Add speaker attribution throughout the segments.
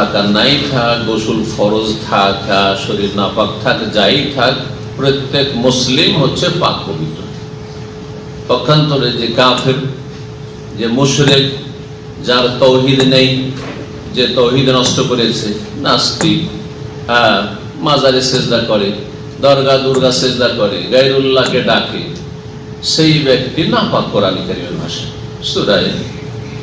Speaker 1: থাক নাই থাক, গোসল ফরজ থাক শরীর নাপাক থাক, যাই থাক, প্রত্যেক মুসলিম হচ্ছে পাক পবিত্র। পক্ষান্তরে যে কাফের, যে মুশরেক, যার তৌহিদ নেই, যে তৌহিদ নষ্ট করেছে, নাস্তিক হ্যাঁ মাজারে সেজদা করে, দরগা দুর্গা সেজদা করে গাইরুল্লাহকে ডাকে, সেই ব্যক্তি নাপাক কোরআনী কারিমের ভাষা সুরায়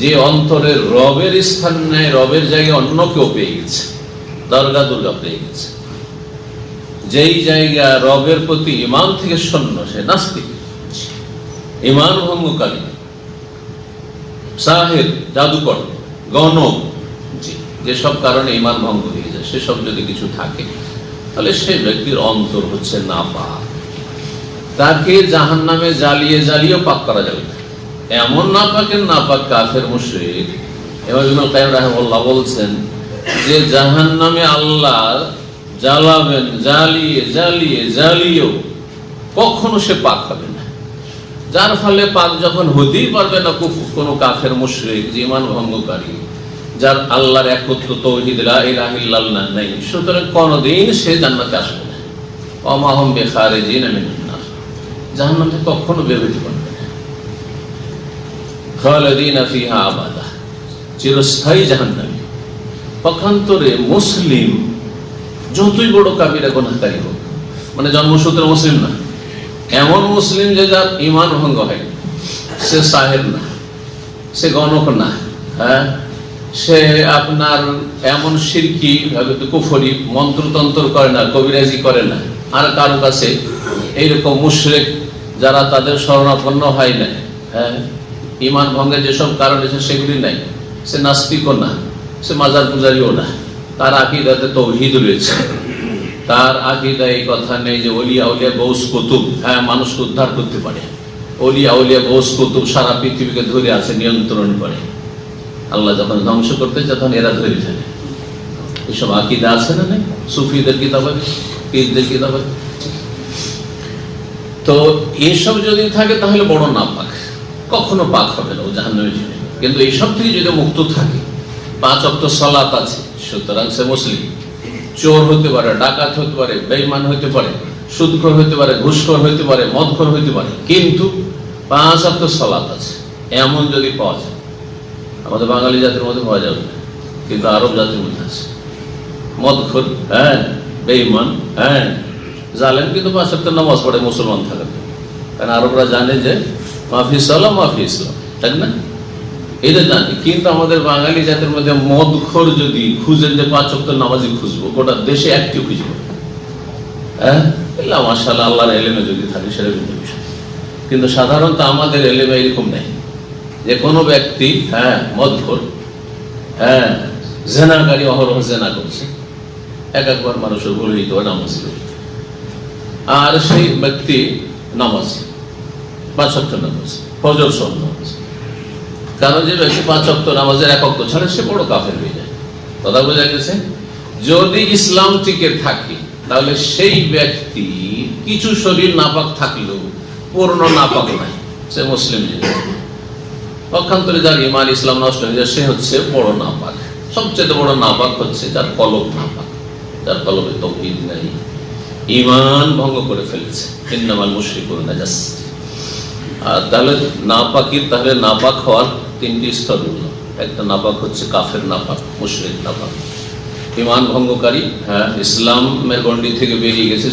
Speaker 1: যে অন্তরের রবের স্থান নেয়, রবের জায়গায় অন্য কেউ পেয়ে গেছে, দরগা দুর্গা পেয়ে গেছে। যেই জায়গা রবের প্রতি ইমান থেকে শূন্য সে নাস্তিক। ইমান ভঙ্গকারী, সাহেব, জাদুকর গণ জি যেসব কারণে ইমান ভঙ্গ হয়ে যায় সেসব যদি কিছু থাকে, তাহলে সেই ব্যক্তির অন্তর হচ্ছে না পা তাকে জাহান নামে জ্বালিয়ে, জ্বালিয়েও পাক করা যাবে না। এমন না পাকের না পাক কাফের মুশরিক। এবার ইমাম কাইম বলছেন যে জাহান নামে আল্লাহ জ্বালাবেন, জ্বালিয়ে জ্বালিয়ে, জ্বালিয়েও কখনো সে পাক হবে না। যার ফলে পাক যখন হতেই পারবে না কোনো কাফের মুশরিক যে ইমান ভঙ্গকারী, যার আল্লাহর একত্র তৌহিদ লা ইলাহা ইল্লাল্লাহ নেই, সুতরাং কোনোদিন সে জান্নাতে আসবে না। অমাহম বেখারেজিন মিনান নার। জাহান্নাম থেকে কখনো বের হতে পারবে না। খালিদিনা ফিহা আবাদা চিরস্থায়ী জাহান্নামী। পক্ষান্তরে মুসলিম, যতই বড় কাবিরা গুনাহকারী হোক মানে জন্মসূত্রে মুসলিম না, এমন মুসলিম যে যার ইমান ভঙ্গ হয় সে সাহেব না, সে গণক না হ্যাঁ? সে আপনার এমন সিরকি কুফরি, মন্ত্রতন্ত্র করে না, কবিরাজি করে না, আর কারও কাছে এইরকম মুশরেক যারা তাদের শরণাপন্ন হয় না হ্যাঁ? ইমান ভঙ্গের যেসব কারণ আছে সেগুলি নাই। সে নাস্তিকও না, সে মাজার পূজারিও না। তার আকিদাতে তৌহিদ রয়েছে। তার আকিদা এই কথা নেই যে অলিয়া উলিয়া গৌস কুতুব। হ্যাঁ মানুষকে উদ্ধার করতে পারে। অলিয়া উলিয়া গৌস কুতুব সারা পৃথিবীকে ধরে আছে, নিয়ন্ত্রণ করে। আল্লাহ যখন ধ্বংস করতে তখন এরা ধরে ফেলে। এসব আকিদা আছে না নেই? সুফিদের কিতাবে পীরদের তো এসব যদি থাকে, তাহলে বড় না পাক কখনো পাক হবে না, ও জাহান্নামে যাবে। কিন্তু এইসব থেকে যদি মুক্ত থাকে, পাঁচ অক্ট সলাত আছে, সুতরাং সে মুসলিম। চোর হতে পারে, ডাকাত হতে পারে বেইমান হতে পারে, সুদখোর হতে পারে, ঘুষখোর হতে পারে, মদখোর হতে পারে, কিন্তু পাঁচ অক্ট সলাত আছে, এমন যদি পাওয়া যায়, আমাদের বাঙালি জাতির মধ্যে পাওয়া যাবে না, কিন্তু আরব জাতির মধ্যে আছে। মদখোর হ্যাঁ বেইমান হ্যাঁ জালেন কিন্তু পাঁচ সপ্তাহ নামাজ পড়ে, মুসলমান থাকার কারণ আরবরা জানে যে মাফি সালাম মাফি তাই না? এটা জানি, কিন্তু আমাদের বাঙালি জাতির মধ্যে মদখোর যদি খুঁজেন যে পাঁচ সপ্তাহ নামাজি খুঁজবো, গোটা দেশে একটি খুঁজবো হ্যাঁ? মাশাআল্লাহ, আল্লাহর এলেমে যদি থাকে, সেটা ভিন্ন বিষয়। কিন্তু সাধারণত আমাদের এলেমে এরকম নেই। যে কোনো ব্যক্তি হ্যাঁ মদখোর হ্যাঁ জেনাকারী, অহরহ জেনা করছে, এক একবার মানুষের ভুল নামাজ আর সেই ব্যক্তি নামাজ। পাঁচ নামাজ, ফজর সহ নামাজ। কারণ যে ব্যক্তি পাঁচ নামাজের এক অক্ত ছাড়ে সে বড় কাফের হয়ে যায়। কথা বোঝা গেছে? যদি ইসলাম টিকে থাকে, তাহলে সেই ব্যক্তি কিছু শরীর নাপাক থাকলেও পূর্ণ নাপাক নাই, সে মুসলিম পক্ষান্তরে যার ইমান ইসলাম নষ্ট হয়ে যায়, সে হচ্ছে বড় নাপাক। সবচেয়ে বড় নাপাক হচ্ছে যার কলব নাপাক, যার কলবে তৌহিদ নাই। ইমান ভঙ্গ করে ফেলেছে। ইন্নামাল নাজাস। আর তাহলে নাপাকির, তাহলে নাপাক হওয়ার তিনটি স্তর হলো। একটা নাপাক হচ্ছে কাফের নাপাক, মুশরিক নাপাক। ইমান ভঙ্গকারী হ্যাঁ ইসলামের গণ্ডি থেকে বেরিয়ে গেছে